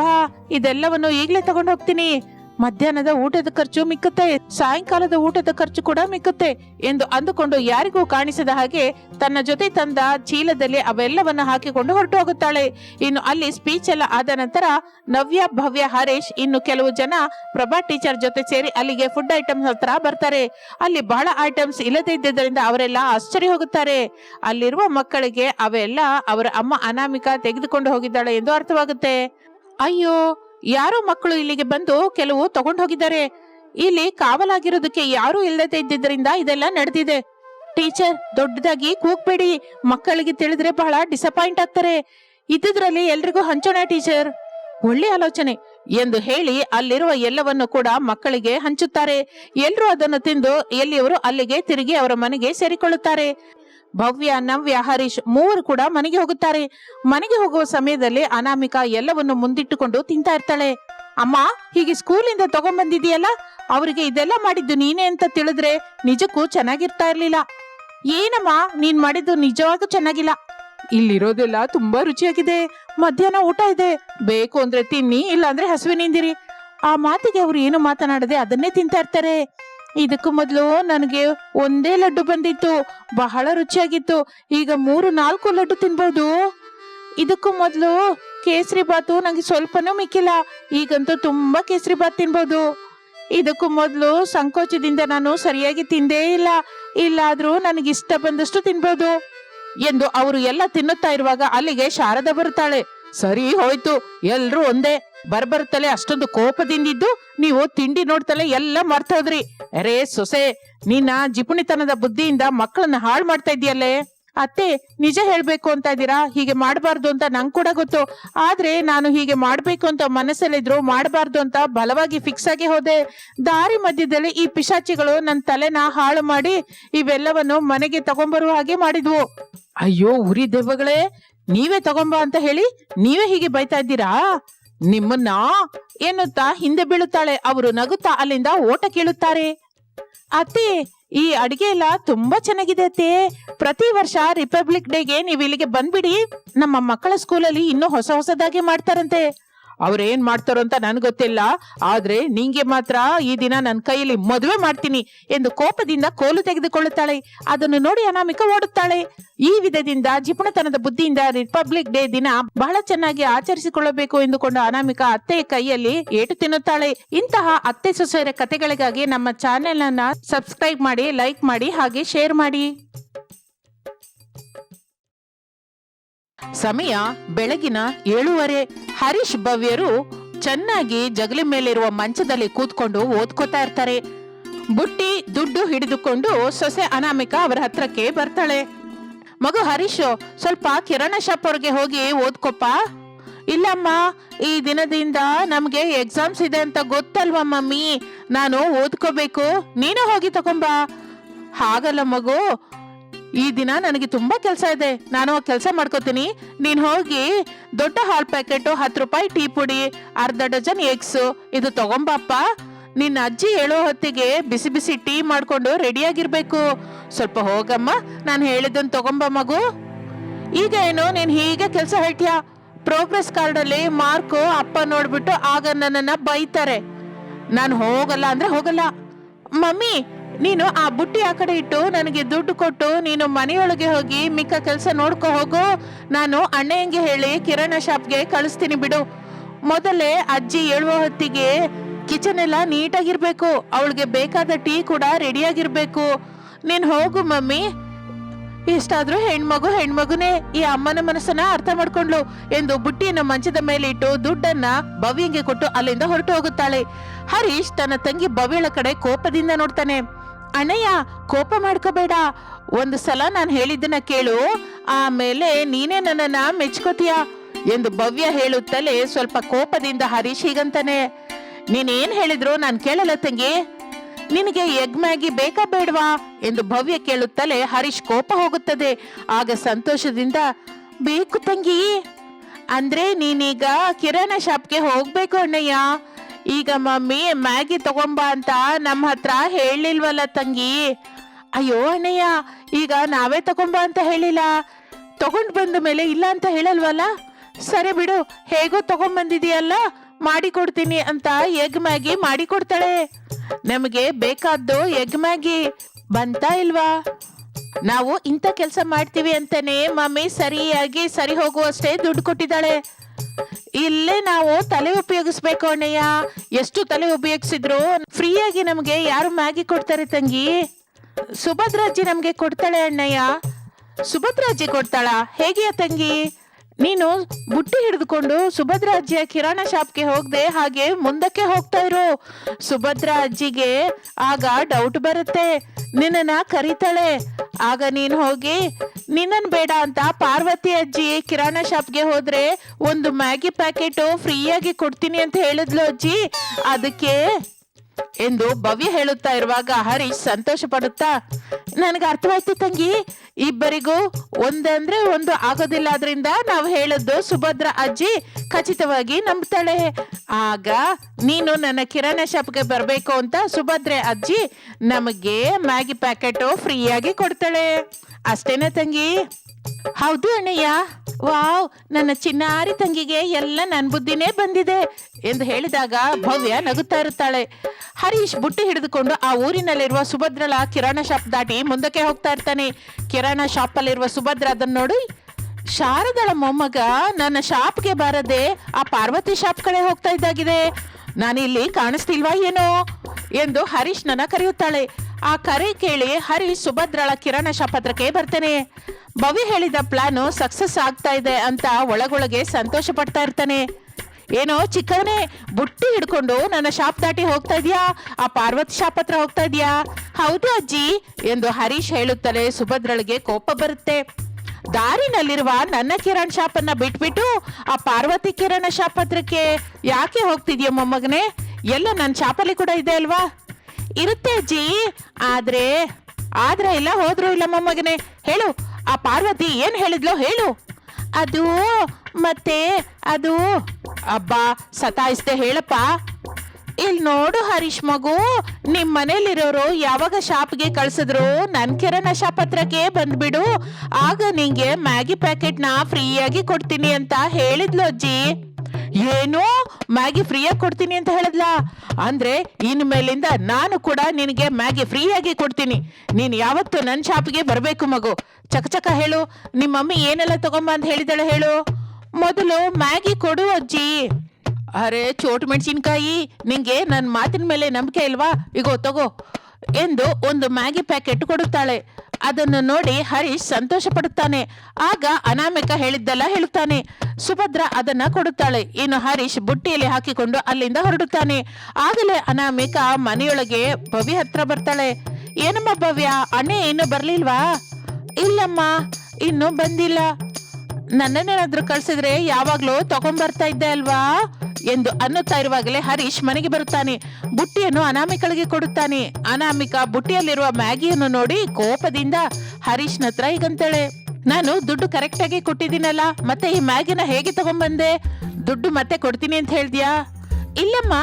ಇದೆಲ್ಲವನ್ನು ಈಗಲೇ ತಗೊಂಡು ಹೋಗ್ತೀನಿ ಮಧ್ಯಾಹ್ನದ ಊಟದ ಖರ್ಚು ಮಿಕ್ಕುತ್ತೆ, ಸಾಯಂಕಾಲದ ಊಟದ ಖರ್ಚು ಕೂಡ ಮಿಕ್ಕುತ್ತೆ ಎಂದು ಅಂದುಕೊಂಡು ಯಾರಿಗೂ ಕಾಣಿಸದ ಹಾಗೆ ತನ್ನ ಜೊತೆ ತಂದ ಚೀಲದಲ್ಲಿ ಅವೆಲ್ಲವನ್ನ ಹಾಕಿಕೊಂಡು ಹೊರಟು ಹೋಗುತ್ತಾಳೆ ಇನ್ನು ಅಲ್ಲಿ ಸ್ಪೀಚ್ ಎಲ್ಲ ಆದ ನಂತರ ನವ್ಯ, ಭವ್ಯ ಹರೇಶ್ ಇನ್ನು ಕೆಲವು ಜನ ಪ್ರಭಾ ಟೀಚರ್ ಜೊತೆ ಸೇರಿ ಅಲ್ಲಿಗೆ ಫುಡ್ ಐಟಮ್ಸ್ ಹತ್ರ ಬರ್ತಾರೆ. ಅಲ್ಲಿ ಬಹಳ ಐಟಮ್ಸ್ ಇಲ್ಲದೇ ಇದ್ದರಿಂದ ಅವರೆಲ್ಲ ಆಶ್ಚರ್ಯ ಹೋಗುತ್ತಾರೆ. ಅಲ್ಲಿರುವ ಮಕ್ಕಳಿಗೆ ಅವೆಲ್ಲ ಅವರ ಅಮ್ಮ ಅನಾಮಿಕ ತೆಗೆದುಕೊಂಡು ಹೋಗಿದ್ದಾಳೆ ಎಂದು ಅರ್ಥವಾಗುತ್ತೆ. ಅಯ್ಯೋ ಯಾರೋ ಮಕ್ಕಳು ಇಲ್ಲಿಗೆ ಬಂದು ಕೆಲವು ತಗೊಂಡು ಹೋಗಿದ್ದಾರೆ ಇಲ್ಲಿ ಕಾವಲಾಗಿರೋದಕ್ಕೆ ಯಾರೂ ಇಲ್ಲದೆ ಇದ್ದಿದ್ದರಿಂದ ಇದೆಲ್ಲ ನಡೆದಿದೆ. ಟೀಚರ್, ದೊಡ್ಡದಾಗಿ ಕೂಗ್ಬೇಡಿ. ಮಕ್ಕಳಿಗೆ ತಿಳಿದ್ರೆ ಬಹಳ ಡಿಸಪಾಯಿಂಟ್ ಆಗ್ತಾರೆ. ಇದ್ದಿದ್ರಲ್ಲಿ ಎಲ್ರಿಗೂ ಹಂಚೋಣ ಟೀಚರ್. ಒಳ್ಳೆ ಆಲೋಚನೆ. ಎಂದು ಹೇಳಿ ಅಲ್ಲಿರುವ ಎಲ್ಲವನ್ನು ಕೂಡ ಮಕ್ಕಳಿಗೆ ಹಂಚುತ್ತಾರೆ. ಎಲ್ಲರೂ ಅದನ್ನು ತಿಂದು ಎಲ್ಲಿಯವರು ಅಲ್ಲಿಗೆ ತಿರುಗಿ ಅವರ ಮನೆಗೆ ಸೇರಿಕೊಳ್ಳುತ್ತಾರೆ. ಭವ್ಯ ನವ್ಯ ಹರೀಶ್ ಮೂವರು ಕೂಡ ಮನೆಗೆ ಹೋಗುತ್ತಾರೆ. ಮನೆಗೆ ಹೋಗುವ ಸಮಯದಲ್ಲಿ ಅನಾಮಿಕ ಎಲ್ಲವನ್ನು ಮುಂದಿಟ್ಟುಕೊಂಡು ತಿಂತಾ ಇರ್ತಾಳೆ. ಅಮ್ಮ, ಹೀಗೆ ಸ್ಕೂಲಿಂದ ತಗೊಂಡ್ಬಂದಿದೆಯಲ್ಲ ಅವರಿಗೆ ಇದೆಲ್ಲ ಮಾಡಿದ್ದು ನೀನೇ ಅಂತ ತಿಳಿದ್ರೆ ನಿಜಕ್ಕೂ ಚೆನ್ನಾಗಿರ್ತಾ ಇರ್ಲಿಲ್ಲ. ಏನಮ್ಮ, ನೀನ್ ಮಾಡಿದ್ದು ನಿಜವಾಗೂ ಚೆನ್ನಾಗಿಲ್ಲ. ಇಲ್ಲಿರೋದೆಲ್ಲ ತುಂಬಾ ರುಚಿಯಾಗಿದೆ. ಮಧ್ಯಾಹ್ನ ಊಟ ಇದೆ. ಬೇಕು ಅಂದ್ರೆ ತಿನ್ನಿ ಇಲ್ಲ ಅಂದ್ರೆ ಹಸುವಿನಿಂದಿರಿ. ಆ ಮಾತಿಗೆ ಅವರು ಏನು ಮಾತನಾಡದೆ ಅದನ್ನೇ ತಿಂತಾ ಇರ್ತಾರೆ. ಇದಕ್ಕೂ ಮೊದಲು ನನಗೆ ಒಂದೇ ಲಡ್ಡು ಬಂದಿತ್ತು. ಬಹಳ ರುಚಿಯಾಗಿತ್ತು. ಈಗ ಮೂರು, ನಾಲ್ಕು ಲಡ್ಡು ತಿನ್ಬೋದು. ಇದಕ್ಕೂ ಮೊದಲು ಕೇಸರಿ ಬಾತು ನಂಗೆ ಸ್ವಲ್ಪನೂ ಮಿಕ್ಕಿಲ್ಲ. ಈಗಂತೂ ತುಂಬಾ ಕೇಸರಿ ಬಾತ್ ತಿನ್ಬೋದು. ಇದಕ್ಕೂ ಮೊದಲು ಸಂಕೋಚದಿಂದ ನಾನು ಸರಿಯಾಗಿ ತಿಂದೇ ಇಲ್ಲ. ಇಲ್ಲಾದ್ರೂ ನನಗೆ ಇಷ್ಟ ಬಂದಷ್ಟು ತಿನ್ಬೋದು. ಎಂದು ಅವರು ಎಲ್ಲ ತಿನ್ನುತ್ತಾ ಇರುವಾಗ ಅಲ್ಲಿಗೆ ಶಾರದ ಬರುತ್ತಾಳೆ. ಸರಿ ಹೋಯ್ತು. ಎಲ್ರೂ ಒಂದೇ. ಬರ್ಬರ್ತಲೆ ಅಷ್ಟೊಂದು ಕೋಪದಿಂದಿದ್ದು ನೀವು ತಿಂಡಿ ನೋಡ್ತಲೆ ಎಲ್ಲ ಮರ್ತೋದ್ರಿ ಅರೇ ಸೊಸೆ, ನಿನ್ನ ಜಿಪುಣಿತನದ ಬುದ್ಧಿಯಿಂದ ಮಕ್ಕಳನ್ನ ಹಾಳು ಮಾಡ್ತಾ ಇದೆಯಲ್ಲೇ ಅತ್ತೆ, ನಿಜ ಹೇಳ್ಬೇಕು ಅಂತ ಇದ್ದೀರಾ? ಹೀಗೆ ಮಾಡಬಾರ್ದು ಅಂತ ನಂಗೆ ಕೂಡ ಗೊತ್ತು. ಆದ್ರೆ ನಾನು ಹೀಗೆ ಮಾಡ್ಬೇಕು ಅಂತ ಮನಸ್ಸಲ್ಲಿದ್ರು ಮಾಡಬಾರ್ದು ಅಂತ ಬಲವಾಗಿ ಫಿಕ್ಸ್ ಆಗಿ ಹೋದೆ. ದಾರಿ ಮಧ್ಯದಲ್ಲಿ ಈ ಪಿಶಾಚಿಗಳು ನನ್ನ ತಲೆನ ಹಾಳು ಮಾಡಿ ಇವೆಲ್ಲವನ್ನು ಮನೆಗೆ ತಗೊಂಬರುವ ಹಾಗೆ ಮಾಡಿದ್ವು. ಅಯ್ಯೋ, ಉರಿ ದೆವ್ವಗಳೇ, ನೀವೇ ತಗೊಂಬ ಅಂತ ಹೇಳಿ ನೀವೇ ಹೀಗೆ ಬೈತಾ ಇದ್ದೀರಾ? ನಿಮ್ಮನ್ನ ಎನ್ನುತ್ತಾ ಹಿಂದೆ ಬೀಳುತ್ತಾಳೆ. ಅವರು ನಗುತ್ತಾ ಅಲ್ಲಿಂದ ಓಟ ಕೇಳುತ್ತಾರೆ. ಅತ್ತೆ, ಈ ಅಡಿಗೆ ಎಲ್ಲ ತುಂಬಾ ಚೆನ್ನಾಗಿದೆ ಅತ್ತೆ. ಪ್ರತಿ ವರ್ಷ ರಿಪಬ್ಲಿಕ್ ಡೇಗೆ ನೀವು ಇಲ್ಲಿಗೆ ಬಂದ್ಬಿಡಿ. ನಮ್ಮ ಮಕ್ಕಳ ಸ್ಕೂಲಲ್ಲಿ ಇನ್ನೂ ಹೊಸ ಹೊಸದಾಗಿ ಮಾಡ್ತಾರಂತೆ. ಅವ್ರೇನ್ ಮಾಡ್ತಾರೋ ಅಂತ ನನ್ಗೆ ಗೊತ್ತಿಲ್ಲ. ಆದ್ರೆ ನಿಂಗೆ ಮಾತ್ರ ಈ ದಿನ ನನ್ನ ಕೈಯಲ್ಲಿ ಮದುವೆ ಮಾಡ್ತೀನಿ ಎಂದು ಕೋಪದಿಂದ ಕೋಲು ತೆಗೆದುಕೊಳ್ಳುತ್ತಾಳೆ. ಅದನ್ನು ನೋಡಿ ಅನಾಮಿಕ ಓಡುತ್ತಾಳೆ. ಈ ವಿಧದಿಂದ ಜಿಪುಣತನದ ಬುದ್ಧಿಯಿಂದ ರಿಪಬ್ಲಿಕ್ ಡೇ ದಿನ ಬಹಳ ಚೆನ್ನಾಗಿ ಆಚರಿಸಿಕೊಳ್ಳಬೇಕು ಎಂದುಕೊಂಡು ಅನಾಮಿಕ ಅತ್ತೆಯ ಕೈಯಲ್ಲಿ ಏಟು ತಿನ್ನುತ್ತಾಳೆ. ಇಂತಹ ಅತ್ತೆ ಸೊಸೆಯರ ಕಥೆಗಳಿಗಾಗಿ ನಮ್ಮ ಚಾನೆಲ್ ಅನ್ನ ಸಬ್ಸ್ಕ್ರೈಬ್ ಮಾಡಿ, ಲೈಕ್ ಮಾಡಿ, ಹಾಗೆ ಶೇರ್ ಮಾಡಿ. ಸಮಯ ಬೆಳಗಿನ ಏಳುವರೆ. ಹರೀಶ್ ಭವ್ಯರು ಚೆನ್ನಾಗಿ ಜಗಲಿ ಮೇಲಿರುವ ಮಂಚದಲ್ಲಿ ಕೂತ್ಕೊಂಡು ಓದ್ಕೋತಾ ಇರ್ತಾರೆ. ಬುಟ್ಟಿ ದುಡ್ಡು ಹಿಡಿದುಕೊಂಡು ಸೊಸೆ ಅನಾಮಿಕ ಅವರ ಹತ್ರಕ್ಕೆ ಬರ್ತಾಳೆ. ಮಗು ಹರೀಶ್, ಸ್ವಲ್ಪ ಕಿರಣ ಶಾಪ್ ಅವ್ರಿಗೆ ಹೋಗಿ ಓದ್ಕೊಪ್ಪ. ಇಲ್ಲಮ್ಮ, ಈ ದಿನದಿಂದ ನಮ್ಗೆ ಎಕ್ಸಾಮ್ಸ್ ಇದೆ ಅಂತ ಗೊತ್ತಲ್ವ ಮಮ್ಮಿ? ನಾನು ಓದ್ಕೋಬೇಕು. ನೀನು ಹೋಗಿ ತಗೊಂಬಾ. ಹಾಗಲ್ಲ ಮಗು ಈ ದಿನ ನನಗೆ ತುಂಬಾ ಕೆಲಸ ಇದೆ. ನಾನು ಕೆಲಸ ಮಾಡ್ಕೋತೀನಿ. ನೀನ್ ಹೋಗಿ ದೊಡ್ಡ ಹಾಲ್ ಪ್ಯಾಕೆಟ್ ಹತ್ತು ರೂಪಾಯಿ ಟೀ ಪುಡಿ, ಅರ್ಧ ಡಜನ್ ಎಗ್ಸ್ ಇದು ತಗೊಂಬಪ್ಪ. ನಿನ್ನ ಅಜ್ಜಿ ಹೇಳೋ ಹೊತ್ತಿಗೆ ಬಿಸಿ ಬಿಸಿ ಟೀ ಮಾಡ್ಕೊಂಡು ರೆಡಿಯಾಗಿರ್ಬೇಕು. ಸ್ವಲ್ಪ ಹೋಗಮ್ಮ, ನಾನು ಹೇಳಿದ್ದನ್ನು ತಗೊಂಬ ಮಗು. ಈಗ ಏನು, ನೀನು ಹೀಗೆ ಕೆಲಸ ಹೇಳ್ತೀಯ? ಪ್ರೋಗ್ರೆಸ್ ಕಾರ್ಡ್ ಅಲ್ಲಿ ಮಾರ್ಕು ಅಪ್ಪ ನೋಡ್ಬಿಟ್ಟು ಆಗ ನನ್ನನ್ನು ಬೈತಾರೆ. ನಾನು ಹೋಗಲ್ಲ ಅಂದ್ರೆ ಹೋಗಲ್ಲ. ಮಮ್ಮಿ ನೀನು ಆ ಬುಟ್ಟಿ ಆ ಕಡೆ ಇಟ್ಟು ನನಗೆ ದುಡ್ಡು ಕೊಟ್ಟು ನೀನು ಮನೆಯೊಳಗೆ ಹೋಗಿ ಮಿಕ್ಕ ಕೆಲಸ ನೋಡ್ಕೊ ಹೋಗು. ನಾನು ಅಣ್ಣಯ್ಯಂಗೆ ಹೇಳಿ ಕಿರಣ ಶಾಪ್ಗೆ ಕಳಿಸ್ತೀನಿ ಬಿಡು. ಮೊದಲೇ ಅಜ್ಜಿ ಹೇಳುವ ಹೊತ್ತಿಗೆ ಕಿಚನ್ ಎಲ್ಲ ನೀಟಾಗಿರ್ಬೇಕು. ಅವಳಿಗೆ ಬೇಕಾದ ಟೀ ಕೂಡ ರೆಡಿಯಾಗಿರ್ಬೇಕು. ನೀನು ಹೋಗು ಮಮ್ಮಿ. ಇಷ್ಟಾದ್ರೂ ಹೆಣ್ಮಗು ಹೆಣ್ಮಗುನೇ. ಈ ಅಮ್ಮನ ಮನಸ್ಸನ್ನ ಅರ್ಥ ಮಾಡ್ಕೊಂಡ್ಲು ಎಂದು ಬುಟ್ಟಿಯನ್ನು ಮಂಚದ ಮೇಲೆ ಇಟ್ಟು ದುಡ್ಡನ್ನ ಭವ್ಯಂಗೆ ಕೊಟ್ಟು ಅಲ್ಲಿಂದ ಹೊರಟು ಹೋಗುತ್ತಾಳೆ. ಹರೀಶ್ ತನ್ನ ತಂಗಿ ಭವ್ಯಳ ಕಡೆ ಕೋಪದಿಂದ ನೋಡ್ತಾನೆ. ಅಣ್ಣಯ್ಯ ಕೋಪ ಮಾಡ್ಕೋಬೇಡ. ಒಂದು ಸಲ ನಾನು ಹೇಳಿದ್ದನ್ನ ಕೇಳು. ಆಮೇಲೆ ನೀನೇ ನನ್ನನ್ನ ಮೆಚ್ಕೋತೀಯ ಎಂದು ಭವ್ಯ ಹೇಳುತ್ತಲೇ ಸ್ವಲ್ಪ ಕೋಪದಿಂದ ಹರೀಶ್ ಹೀಗಂತಾನೆ ನೀನೇನ್ ಹೇಳಿದ್ರು ನಾನು ಕೇಳಲ್ಲ ತಂಗಿ. ನಿನಗೆ ಎಗ್ ಮ್ಯಾಗಿ ಬೇಕಾ ಬೇಡವಾ? ಎಂದು ಭವ್ಯ ಕೇಳುತ್ತಲೇ ಹರೀಶ್ ಕೋಪ ಹೋಗುತ್ತದೆ. ಆಗ ಸಂತೋಷದಿಂದ, ಬೇಕು ತಂಗಿ. ಅಂದ್ರೆ ನೀನೀಗ ಕಿರಾಣ ಶಾಪ್ಗೆ ಹೋಗ್ಬೇಕು ಅಣ್ಣಯ್ಯ. ಈಗ ಮಮ್ಮಿ ಮ್ಯಾಗಿ ತಗೊಂಬ ಅಂತ ನಮ್ಮ ಹತ್ರ ಹೇಳಿಲ್ವಲ್ಲ ತಂಗಿ? ಅಯ್ಯೋ ಅಣ್ಣಯ್ಯ, ಈಗ ನಾವೇ ತಗೊಂಬ ಅಂತ ಹೇಳಿಲ್ಲ. ತಗೊಂಡು ಬಂದ ಮೇಲೆ ಇಲ್ಲ ಅಂತ ಹೇಳಲ್ವಲ್ಲ? ಸರಿ ಬಿಡು, ಹೇಗೋ ತಗೊಂಬಂದಿದೆಯಲ್ಲ? ಮಾಡಿ ಕೊಡ್ತೀನಿ ಅಂತ ಎಗ್ ಮ್ಯಾಗಿ ಮಾಡಿ ಕೊಡ್ತಾಳೆ. ನಮಗೆ ಬೇಕಾದ್ದು ಎಗ್ ಮ್ಯಾಗಿ. ಬಂತಾ ಇಲ್ವಾ? ನಾವು ಇಂಥ ಕೆಲಸ ಮಾಡ್ತೀವಿ ಅಂತಾನೆ ಮಮ್ಮಿ ಸರಿಯಾಗಿ ಸರಿ ಹೋಗುವಷ್ಟೇ ದುಡ್ಡು ಕೊಟ್ಟಿದ್ದಾಳೆ. ಇಲ್ಲೇ ನಾವು ತಲೆ ಉಪಯೋಗಿಸ್ಬೇಕು ಅಣ್ಣಯ್ಯ. ಎಷ್ಟು ತಲೆ ಉಪಯೋಗಿಸಿದ್ರು ಫ್ರೀಯಾಗಿ ನಮಗೆ ಯಾರು ಮ್ಯಾಗಿ ಕೊಡ್ತಾರೆ ತಂಗಿ? ಸುಭದ್ರಾಜಿ ನಮಗೆ ಕೊಡ್ತಾಳೆ ಅಣ್ಣಯ್ಯ. ಸುಭದ್ರಾಜಿ ಕೊಡ್ತಾಳ. ಹೇಗೆಯ ತಂಗಿ? ನೀನು ಬುಟ್ಟಿ ಹಿಡಿದುಕೊಂಡು ಸುಭದ್ರ ಅಜ್ಜಿಯ ಕಿರಾಣ ಶಾಪ್ಗೆ ಹೋಗದೆ ಹಾಗೆ ಮುಂದಕ್ಕೆ ಹೋಗ್ತಾ ಇರು. ಸುಭದ್ರ ಅಜ್ಜಿಗೆ ಆಗ ಡೌಟ್ ಬರುತ್ತೆ. ನಿನ್ನನ್ನ ಕರೀತಾಳೆ. ಆಗ ನೀನ್ ಹೋಗಿ, ನಿನ್ನನ್ ಬೇಡ ಅಂತ ಪಾರ್ವತಿ ಅಜ್ಜಿ ಕಿರಾಣ ಶಾಪ್ಗೆ ಹೋದ್ರೆ ಒಂದು ಮ್ಯಾಗಿ ಪ್ಯಾಕೆಟ್ ಫ್ರೀಯಾಗಿ ಕೊಡ್ತೀನಿ ಅಂತ ಹೇಳಿದ್ಲು ಅಜ್ಜಿ. ಅದಕ್ಕೆ ಎಂದು ಭವ್ಯ ಹೇಳುತ್ತಾ ಇರುವಾಗ ಹರೀಶ್ ಸಂತೋಷ ಪಡುತ್ತಾ, ನನಗೆ ಅರ್ಥವಾಯ್ತು ತಂಗಿ, ಇಬ್ಬರಿಗೂ ಒಂದಂದ್ರೆ ಒಂದು ಆಗೋದಿಲ್ಲ. ಆದ್ರಿಂದ ನಾವು ಹೇಳದ್ದು ಸುಭದ್ರ ಅಜ್ಜಿ ಖಚಿತವಾಗಿ ನಂಬ್ತಾಳೆ. ಆಗ ನೀನು ನನ್ನ ಕಿರಾಣ ಶಾಪ್ಗೆ ಬರಬೇಕು ಅಂತ ಸುಭದ್ರೆ ಅಜ್ಜಿ ನಮಗೆ ಮ್ಯಾಗಿ ಪ್ಯಾಕೆಟ್ ಫ್ರೀಯಾಗಿ ಕೊಡ್ತಾಳೆ. ಅಷ್ಟೇನೆ ತಂಗಿ? ಹೌದು ಅಣ್ಣಯ್ಯ. ವಾವ್, ನನ್ನ ಚಿನ್ನಾರಿ ತಂಗಿಗೆ ಎಲ್ಲ ನನ್ನ ಬುದ್ಧಿನೇ ಬಂದಿದೆ ಎಂದು ಹೇಳಿದಾಗ ಭವ್ಯ ನಗುತ್ತಾ ಇರುತ್ತಾಳೆ. ಹರೀಶ್ ಬುಟ್ಟಿ ಹಿಡಿದುಕೊಂಡು ಆ ಊರಿನಲ್ಲಿರುವ ಸುಭದ್ರಳ ಕಿರಾಣ ಶಾಪ್ ದಾಟಿ ಮುಂದಕ್ಕೆ ಹೋಗ್ತಾ ಇರ್ತಾನೆ. ಕಿರಾಣ ಶಾಪ್ ಅಲ್ಲಿರುವ ಸುಭದ್ರ ಅದನ್ನ ನೋಡಿ. ಶಾರದಳ ಮೊಮ್ಮಗ ನನ್ನ ಶಾಪ್ಗೆ ಬಾರದೆ ಆ ಪಾರ್ವತಿ ಶಾಪ್ ಕಡೆ ಹೋಗ್ತಾ ಇದ್ದಾಗಿದೆ. ನಾನಿಲ್ಲಿ ಕಾಣಿಸ್ತಿಲ್ವಾ ಏನೋ ಎಂದು ಹರೀಶ್ ನನ್ನ ಕರೆಯುತ್ತಾಳೆ. ಆ ಕರೆ ಕೇಳಿ ಹರೀಶ್ ಸುಭದ್ರಳ ಕಿರಾಣ ಶಾಪ್ ಹತ್ರಕ್ಕೆ ಬರ್ತೇನೆ. ಭವಿ ಹೇಳಿದ ಪ್ಲಾನು ಸಕ್ಸಸ್ ಆಗ್ತಾ ಇದೆ ಅಂತ ಒಳಗೊಳಗೆ ಸಂತೋಷ ಪಡ್ತಾ ಇರ್ತಾನೆ. ಏನೋ ಚಿಕ್ಕವನೇ ಬುಟ್ಟಿ ಹಿಡ್ಕೊಂಡು ನನ್ನ ಶಾಪ್ ದಾಟಿ ಹೋಗ್ತಾ ಇದೀಯಾ? ಆ ಪಾರ್ವತಿ ಶಾಪ್ ಹತ್ರ ಹೋಗ್ತಾ ಇದೀಯಾ? ಹೌದು ಅಜ್ಜಿ, ಎಂದು ಹರೀಶ್ ಹೇಳುತ್ತಲೇ ಸುಭದ್ರಳಿಗೆ ಕೋಪ ಬರುತ್ತೆ. ದಾರಿನಲ್ಲಿರುವ ನನ್ನ ಕಿರಣ್ ಶಾಪನ್ನ ಬಿಟ್ಬಿಟ್ಟು ಆ ಪಾರ್ವತಿ ಕಿರಣ ಶಾಪ್ ಹತ್ರಕ್ಕೆ ಯಾಕೆ ಹೋಗ್ತಿದ್ಯಾ ಮೊಮ್ಮಗನೇ? ಎಲ್ಲ ನನ್ನ ಶಾಪಲ್ಲಿ ಕೂಡ ಇದೆ ಅಲ್ವಾ? ಇರುತ್ತೆ ಅಜ್ಜಿ, ಆದ್ರೆ ಆದ್ರೆ ಇಲ್ಲ, ಹೋದ್ರು ಇಲ್ಲ ಮೊಮ್ಮಗನೇ. ಹೇಳು, ಆ ಪಾರ್ವತಿ ಏನ್ ಹೇಳಿದ್ಲೋ ಹೇಳು. ಅದು, ಮತ್ತೆ ಅದು. ಅಬ್ಬಾ, ಸತಾಯಿಸ್ದೆ ಹೇಳಪ್ಪ. ಇಲ್ಲಿ ನೋಡು ಹರೀಶ್ ಮಗು ನಿಮ್ಮ ಮನೇಲಿರೋರು ಯಾವಾಗ ಶಾಪ್ಗೆ ಕಳ್ಸಿದ್ರು? ನನ್ ಕಿರಣ ಶಾಪ್ ಹತ್ರಕ್ಕೆ ಬಂದ್ಬಿಡು. ಆಗ ನಿಂಗೆ ಮ್ಯಾಗಿ ಪ್ಯಾಕೆಟ್ನ ಫ್ರೀಯಾಗಿ ಕೊಡ್ತೀನಿ ಅಂತ ಹೇಳಿದ್ಲು ಅಜ್ಜಿ. ಏನು ಮ್ಯಾಗಿ ಫ್ರೀಯಾಗಿ ಕೊಡ್ತೀನಿ ಅಂತ ಹೇಳಿದ್ಲ. ಅಂದ್ರೆ ಇನ್ ಮೇಲಿಂದ ನಾನು ಕೂಡ ನಿನಗೆ ಮ್ಯಾಗಿ ಫ್ರೀಯಾಗಿ ಕೊಡ್ತೀನಿ. ನೀನು ಯಾವತ್ತು ನನ್ನ ಶಾಪ್ಗೆ ಬರಬೇಕು ಮಗು. ಚಕ ಚಕ ಹೇಳು. ನಿಮ್ಮ ಮಮ್ಮಿ ಏನೆಲ್ಲ ತಗೊಂಬ ಅಂತ ಹೇಳಿದಾಳೆ ಹೇಳು. ಮೊದಲು ಮ್ಯಾಗಿ ಕೊಡು ಅಜ್ಜಿ. ಅರೆ ಚೋಟ್ ಮೆಣಸಿನ್ಕಾಯಿ, ನಿಂಗೆ ನನ್ನ ಮಾತಿನ ಮೇಲೆ ನಂಬಿಕೆ ಇಲ್ವಾ? ಇಗೋ, ತಗೋ. ಎಂದು ಒಂದು ಮ್ಯಾಗಿ ಪ್ಯಾಕೆಟ್ ಕೊಡುತ್ತಾಳೆ. ಅದನ್ನು ನೋಡಿ ಹರೀಶ್ ಸಂತೋಷ ಪಡುತ್ತಾನೆ ಆಗ ಅನಾಮಿಕ ಹೇಳಿದ್ದೆಲ್ಲ ಹೇಳುತ್ತಾನೆ. ಸುಭದ್ರ ಅದನ್ನ ಕೊಡುತ್ತಾಳೆ. ಇನ್ನು ಹರೀಶ್ ಬುಟ್ಟಿಯಲ್ಲಿ ಹಾಕಿಕೊಂಡು ಅಲ್ಲಿಂದ ಹೊರಡುತ್ತಾನೆ. ಆಗಲೇ ಅನಾಮಿಕ ಮನೆಯೊಳಗೆ ಭವ್ಯ ಹತ್ರ ಬರ್ತಾಳೆ. ಏನಮ್ಮ ಭವ್ಯ, ಅಣ್ಣ ಏನು ಬರ್ಲಿಲ್ವಾ? ಇಲ್ಲಮ್ಮ, ಇನ್ನೂ ಬಂದಿಲ್ಲ. ನನ್ನನ್ನೇನಾದ್ರೂ ಕಳ್ಸಿದ್ರೆ ಯಾವಾಗ್ಲೂ ತಗೊಂಡ್ಬರ್ತಾ ಇದ್ದೆ ಅಲ್ವಾ? ಎಂದು ಅನ್ನುತ್ತಾ ಇರುವಾಗಲೇ ಹರೀಶ್ ಮನೆಗೆ ಬರುತ್ತಾನೆ. ಬುಟ್ಟಿಯನ್ನು ಅನಾಮಿಕಳಿಗೆ ಕೊಡುತ್ತಾನೆ. ಅನಾಮಿಕ ಬುಟ್ಟಿಯಲ್ಲಿರುವ ಮ್ಯಾಗಿಯನ್ನು ನೋಡಿ ಕೋಪದಿಂದ ಹರೀಶ್ನ ಹತ್ರ ಈಗಂತಾಳೆ ನಾನು ದುಡ್ಡು ಕರೆಕ್ಟ್ ಆಗಿ ಕೊಟ್ಟಿದ್ದೀನಲ್ಲ, ಮತ್ತೆ ಈ ಮ್ಯಾಗಿನ ಹೇಗೆ ತಗೊಂಡ್ಬಂದೆ? ದುಡ್ಡು ಮತ್ತೆ ಕೊಡ್ತೀನಿ ಅಂತ ಹೇಳ್ದ್ಯಾ ಇಲ್ಲಮ್ಮ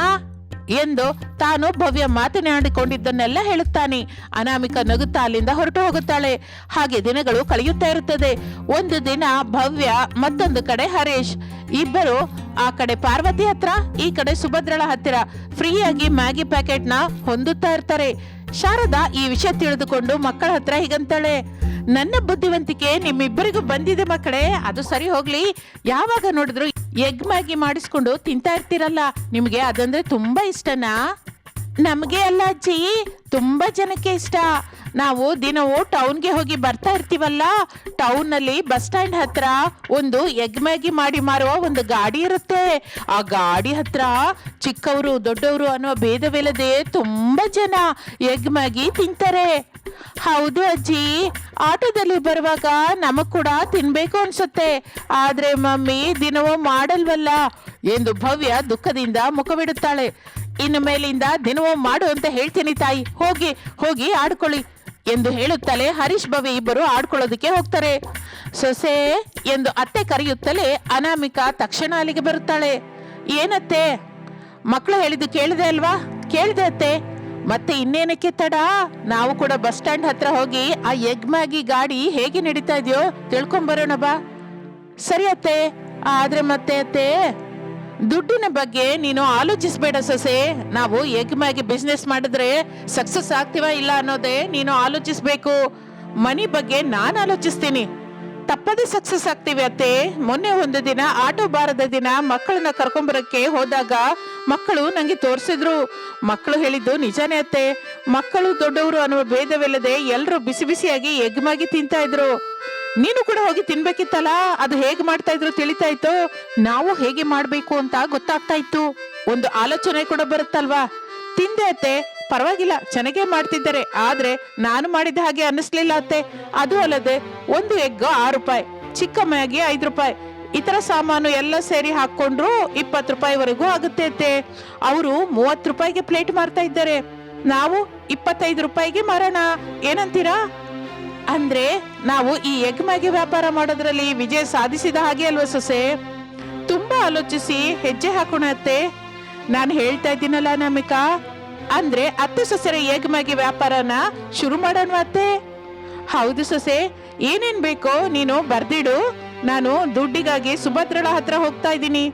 ಎಂದು ತಾನು ಭವ್ಯ ಮಾತನಾಡಿಕೊಂಡಿದ್ದನ್ನೆಲ್ಲ ಹೇಳುತ್ತಾನೆ. ಅನಾಮಿಕ ನಗುತ್ತಾ ಅಲ್ಲಿಂದ ಹೊರಟು ಹೋಗುತ್ತಾಳೆ. ಹಾಗೆ ದಿನಗಳು ಕಳೆಯುತ್ತಾ ಇರುತ್ತದೆ. ಒಂದು ದಿನ ಭವ್ಯ ಮತ್ತೊಂದು ಕಡೆ ಹರೀಶ್. ಇಬ್ಬರು, ಆ ಕಡೆ ಪಾರ್ವತಿ ಹತ್ರ, ಈ ಕಡೆ ಸುಭದ್ರಳ ಹತ್ತಿರ. ಫ್ರೀಯಾಗಿ ಮ್ಯಾಗಿ ಪ್ಯಾಕೆಟ್ನ ಹೊಂದುತ್ತಾ ಇರ್ತಾರೆ. ಶಾರದಾ ಈ ವಿಷಯ ತಿಳಿದುಕೊಂಡು ಮಕ್ಕಳ ಹತ್ರ ಹೀಗಂತಾಳೆ. ನನ್ನ ಬುದ್ಧಿವಂತಿಕೆ ನಿಮ್ಮಿಬ್ಬರಿಗೂ ಬಂದಿದೆ ಮಕ್ಕಳೇ. ಅದು ಸರಿ ಹೋಗ್ಲಿ. ಯಾವಾಗ ನೋಡಿದ್ರು ಎಗ್ ಮ್ಯಾಗಿ ಮಾಡಿಸ್ಕೊಂಡು ತಿಂತಾ ಇರ್ತೀರಲ್ಲ, ನಿಮ್ಗೆ ಅದಂದ್ರೆ ತುಂಬಾ ಇಷ್ಟನಾ? ನಮಗೆ ಅಲ್ಲ ಅಜ್ಜಿ, ತುಂಬಾ ಜನಕ್ಕೆ ಇಷ್ಟ. ನಾವು ದಿನವೂ ಟೌನ್ಗೆ ಹೋಗಿ ಬರ್ತಾ ಇರ್ತೀವಲ್ಲ ಟೌನ್ನಲ್ಲಿ ಬಸ್ ಸ್ಟ್ಯಾಂಡ್ ಹತ್ರ ಒಂದು ಎಗ್ ಮ್ಯಾಗಿ ಮಾಡಿ ಮಾರುವ ಒಂದು ಗಾಡಿ ಇರುತ್ತೆ. ಆ ಗಾಡಿ ಹತ್ರ ಚಿಕ್ಕವರು, ದೊಡ್ಡವರು ಅನ್ನೋ ಭೇದವಿಲ್ಲದೆ ತುಂಬಾ ಜನ ಎಗ್ ಮ್ಯಾಗಿ ತಿಂತಾರೆ. ಹೌದು ಅಜ್ಜಿ. ಆಟೋದಲ್ಲಿ ಬರುವಾಗ ನಮಗ್ ಕೂಡ ತಿನ್ಬೇಕು ಅನ್ಸುತ್ತೆ. ಆದ್ರೆ ಮಮ್ಮಿ ದಿನವೂ ಮಾಡಲ್ವಲ್ಲ. ಎಂದು ಭವ್ಯ ದುಃಖದಿಂದ ಮುಖವಿಡುತ್ತಾಳೆ. ಇನ್ನು ಮೇಲಿಂದ ದಿನವೂ ಮಾಡು ಅಂತ ಹೇಳ್ತೀನಿ ತಾಯಿ. ಹೋಗಿ ಹೋಗಿ ಆಡ್ಕೊಳ್ಳಿ ಎಂದು ಹೇಳುತ್ತಲೇ ಹರೀಶ್ ಭವ್ಯ ಇಬ್ಬರು ಆಡ್ಕೊಳ್ಳೋದಕ್ಕೆ ಹೋಗ್ತಾರೆ. ಸೊಸೆ ಎಂದು ಅತ್ತೆ ಕರೆಯುತ್ತಲೇ ಅನಾಮಿಕಾ ತಕ್ಷಣ ಅಲ್ಲಿಗೆ ಬರುತ್ತಾಳೆ. ಏನತ್ತೆ? ಮಕ್ಕಳು ಹೇಳಿದ್ದು ಕೇಳಿದೆ ಅಲ್ವಾ? ಕೇಳಿದೆ ಅತ್ತೆ. ಮತ್ತೆ ಇನ್ನೇನಕ್ಕೆ ತಡ? ನಾವು ಕೂಡ ಬಸ್ ಸ್ಟ್ಯಾಂಡ್ ಹತ್ರ ಹೋಗಿ ಆ ಮ್ಯಾಗಿ ಗಾಡಿ ಹೇಗೆ ನಡೀತಾ ಇದೆಯೋ ತಿಳ್ಕೊಂಬರೋಣ ಬಾ. ಸರಿ ಅತ್ತೆ, ಆದ್ರೆ ಮತ್ತೆ ಅತ್ತೆ, ದುಡ್ಡಿನ ಬಗ್ಗೆ ನೀನು ಆಲೋಚಿಸಬೇಡ ಸೊಸೆ. ನಾವು ಮ್ಯಾಗಿ ಬಿಸ್ನೆಸ್ ಮಾಡಿದ್ರೆ ಸಕ್ಸಸ್ ಆಗ್ತೀವಾ ಇಲ್ಲ ಅನ್ನೋದೇ ನೀನು ಆಲೋಚಿಸ್ಬೇಕು. ಮನಿ ಬಗ್ಗೆ ನಾನು ಆಲೋಚಿಸ್ತೀನಿ. ತಪ್ಪದೆ ಸಕ್ಸಸ್ ಆಗ್ತೀವಿ ಅತ್ತೆ. ಮೊನ್ನೆ ಒಂದು ದಿನ, ಆಟೋ ಬಾರದ ದಿನ ಮಕ್ಕಳನ್ನ ಕರ್ಕೊಂಬರಕ್ಕೆ ಹೋದಾಗ ಮಕ್ಕಳು ನಂಗೆ ತೋರಿಸಿದ್ರು. ಮಕ್ಕಳು ಹೇಳಿದ್ದು ನಿಜಾನೇ ಅತ್ತೆ. ಮಕ್ಕಳು ದೊಡ್ಡವರು ಅನ್ನುವ ಭೇದವಿಲ್ಲದೆ ಎಲ್ಲರೂ ಬಿಸಿ ಬಿಸಿಯಾಗಿ ಎಗ್ ಮ್ಯಾಗಿ ತಿಂತಾ ಇದ್ರು. ನೀನು ಕೂಡ ಹೋಗಿ ತಿನ್ಬೇಕಿತ್ತಲ್ಲ? ಅದು ಹೇಗೆ ಮಾಡ್ತಾ ಇದ್ರು ತಿಳಿತಾ ಇತ್ತು? ನಾವು ಹೇಗೆ ಮಾಡ್ಬೇಕು ಅಂತ ಗೊತ್ತಾಗ್ತಾ ಇತ್ತು. ಒಂದು ಆಲೋಚನೆ ಕೂಡ ಬರುತ್ತಲ್ವಾ? ತಿಂದೆ ಅತ್ತೆ. ಪರವಾಗಿಲ್ಲ, ಚೆನ್ನಾಗೇ ಮಾಡ್ತಿದ್ದಾರೆ. ಆದ್ರೆ ನಾನು ಮಾಡಿದ ಹಾಗೆ ಅನ್ನಿಸ್ಲಿಲ್ಲ ಅತ್ತೆ. ಅದು ಅಲ್ಲದೆ ಒಂದು ಎಗ್ ಆರು ರೂಪಾಯಿ, ಚಿಕ್ಕ ಮ್ಯಾಗಿ ಐದು ರೂಪಾಯಿ. ಇತರ ಸಾಮಾನು ಎಲ್ಲ ಸೇರಿ ಹಾಕೊಂಡ್ರು ಇಪ್ಪತ್ತು ರೂಪಾಯಿವರೆಗೂ ಆಗುತ್ತೆ ಅತ್ತೆ. ಅವರು ಮೂವತ್ತು ರೂಪಾಯಿಗೆ ಪ್ಲೇಟ್ ಮಾರ್ತಾ ಇದ್ದಾರೆ. ನಾವು ಇಪ್ಪತ್ತೈದು ರೂಪಾಯಿಗೆ ಮಾರೋಣ. ಏನಂತೀರಾ? ಅಂದ್ರೆ ನಾವು ಈ ಎಗ್ ಮ್ಯಾಗಿ ವ್ಯಾಪಾರ ಮಾಡೋದ್ರಲ್ಲಿ ವಿಜಯ ಸಾಧಿಸಿದ ಹಾಗೆ ಅಲ್ವಾ ಸೊಸೆ? ತುಂಬಾ ಆಲೋಚಿಸಿ ಹೆಜ್ಜೆ ಹಾಕೋಣ ಅತ್ತೆ. ನಾನು ಹೇಳ್ತಾ ಇದ್ದೀನಲ್ಲ ನಮಿಕಾ ಅಂದ್ರೆ ಅತ್ತೆ ಸೊಸೆರ ಮ್ಯಾಗಿ ವ್ಯಾಪಾರನ ಶುರು ಮಾಡೋಣ ಅತ್ತೆ ಹೌದು ಸೊಸೆ, ಏನೇನ್ ಬೇಕೋ ನೀನು ಬರ್ದಿಡು. ನಾನು ದುಡ್ಡಿಗಾಗಿ ಸುಭದ್ರಳ ಹತ್ರ ಹೋಗ್ತಾ ಇದ್ದೀನಿ.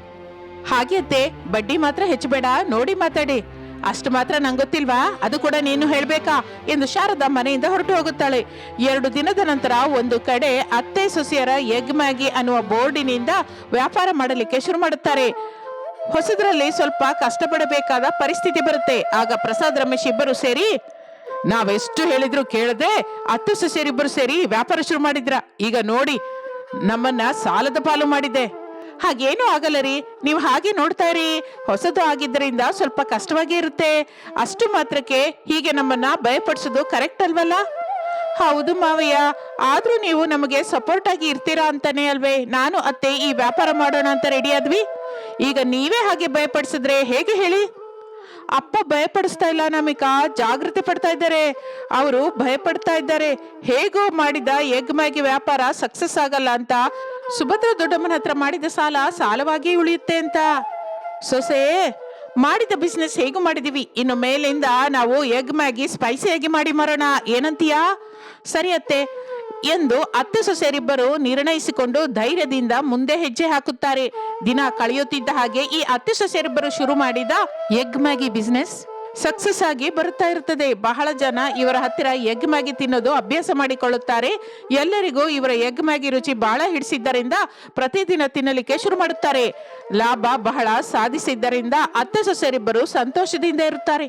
ಹಾಗೆ ಅತ್ತೆ, ಬಡ್ಡಿ ಮಾತ್ರ ಹೆಚ್ಚಬೇಡ, ನೋಡಿ ಮಾತಾಡಿ. ಅಷ್ಟು ಮಾತ್ರ ನಂಗೆ ಗೊತ್ತಿಲ್ವಾ? ಅದು ಕೂಡ ನೀನು ಹೇಳ್ಬೇಕಾ? ಎಂದು ಶಾರದಾ ಮನೆಯಿಂದ ಹೊರಟು ಹೋಗುತ್ತಾಳೆ. ಎರಡು ದಿನದ ನಂತರ ಒಂದು ಕಡೆ ಅತ್ತೆ ಸೊಸೆಯರ ಎಗ್ ಮ್ಯಾಗಿ ಅನ್ನುವ ಬೋರ್ಡಿನಿಂದ ವ್ಯಾಪಾರ ಮಾಡಲಿಕ್ಕೆ ಶುರು ಮಾಡುತ್ತಾರೆ. ಹೊಸದ್ರಲ್ಲಿ ಸ್ವಲ್ಪ ಕಷ್ಟಪಡಬೇಕಾದ ಪರಿಸ್ಥಿತಿ ಬರುತ್ತೆ. ಆಗ ಪ್ರಸಾದ್ ರಮೇಶ್ ಇಬ್ಬರು ಸೇರಿ ನಾವೆಷ್ಟು ಹೇಳಿದ್ರು ಕೇಳದೆ ಅತ್ತೆ ಸೊಸೆಯರಿಬ್ಬರು ಸೇರಿ ವ್ಯಾಪಾರ ಶುರು ಮಾಡಿದ್ರ. ಈಗ ನೋಡಿ ನಮ್ಮನ್ನ ಸಾಲದ ಪಾಲು ಮಾಡಿದೆ. ಹಾಗೇನೂ ಆಗಲ್ಲ ರೀ. ನೀವು ಹಾಗೆ ನೋಡ್ತಾ ಇರಿ. ಹೊಸದು ಆಗಿದ್ದರಿಂದ ಸ್ವಲ್ಪ ಕಷ್ಟವಾಗೇ ಇರುತ್ತೆ. ಅಷ್ಟು ಮಾತ್ರಕ್ಕೆ ಹೀಗೆ ನಮ್ಮನ್ನ ಭಯಪಡಿಸೋದು ಕರೆಕ್ಟ್ ಅಲ್ವಲ್ಲ? ಹೌದು ಮಾವಯ್ಯ. ಆದ್ರೂ ನೀವು ನಮಗೆ ಸಪೋರ್ಟ್ ಆಗಿ ಇರ್ತೀರಾ ಅಂತಾನೆ ಅಲ್ವೇ. ನಾನು, ಅತ್ತೆ ಈ ವ್ಯಾಪಾರ ಮಾಡೋಣ ಅಂತ ರೆಡಿ ಆದ್ವಿ. ಈಗ ನೀವೇ ಹಾಗೆ ಭಯಪಡಿಸಿದ್ರೆ ಹೇಗೆ ಹೇಳಿ? ಅಪ್ಪ ಭಯಪಡಿಸ್ತಾ ಇಲ್ಲ ನಮಿಕ, ಜಾಗೃತಿ ಪಡ್ತಾ ಇದ್ದಾರೆ. ಅವರು ಭಯಪಡ್ತಾ ಇದ್ದಾರೆ. ಹೇಗೋ ಮಾಡಿದ ಎಗ್ ಮ್ಯಾಗಿ ವ್ಯಾಪಾರ ಸಕ್ಸಸ್ ಆಗಲ್ಲ ಅಂತ ಸುಭದ್ರ ದೊಡ್ಡಮ್ಮನ ಹತ್ರ ಮಾಡಿದ ಸಾಲ ಸಾಲವಾಗಿ ಉಳಿಯುತ್ತೆ ಅಂತ. ಸೊಸೆ, ಮಾಡಿದ ಬಿಸ್ನೆಸ್ ಹೇಗೂ ಮಾಡಿದೀವಿ. ಇನ್ನು ಮೇಲಿಂದ ನಾವು ಎಗ್ ಮ್ಯಾಗಿ ಸ್ಪೈಸಿಯಾಗಿ ಮಾಡಿ ಮಾರೋಣ. ಏನಂತೀಯಾ? ಸರಿ ಅತ್ತೆ. ಎಂದು ಅತ್ತೆ ಸೊಸೆಯರಿಬ್ಬರು ನಿರ್ಣಯಿಸಿಕೊಂಡು ಧೈರ್ಯದಿಂದ ಮುಂದೆ ಹೆಜ್ಜೆ ಹಾಕುತ್ತಾರೆ. ದಿನ ಕಳೆಯುತ್ತಿದ್ದ ಹಾಗೆ ಈ ಅತ್ತೆ ಸೊಸೆಯರಿಬ್ಬರು ಶುರು ಮಾಡಿದ ಎಗ್ ಮ್ಯಾಗಿ ಬಿಸ್ನೆಸ್ ಸಕ್ಸಸ್ ಆಗಿ ಬರುತ್ತಾ ಇರುತ್ತದೆ. ಬಹಳ ಜನ ಇವರ ಹತ್ತಿರ ಎಗ್ ಮ್ಯಾಗಿ ತಿನ್ನೋದು ಅಭ್ಯಾಸ ಮಾಡಿಕೊಳ್ಳುತ್ತಾರೆ. ಎಲ್ಲರಿಗೂ ಇವರ ಎಗ್ ಮ್ಯಾಗಿ ರುಚಿ ಬಹಳ ಹಿಡಿಸಿದ್ದರಿಂದ ಪ್ರತಿದಿನ ತಿನ್ನಲಿಕ್ಕೆ ಶುರು ಮಾಡುತ್ತಾರೆ. ಲಾಭ ಬಹಳ ಸಾಧಿಸಿದ್ದರಿಂದ ಅತ್ತೆ ಸೊಸೆಯರಿಬ್ಬರು ಸಂತೋಷದಿಂದ ಇರುತ್ತಾರೆ.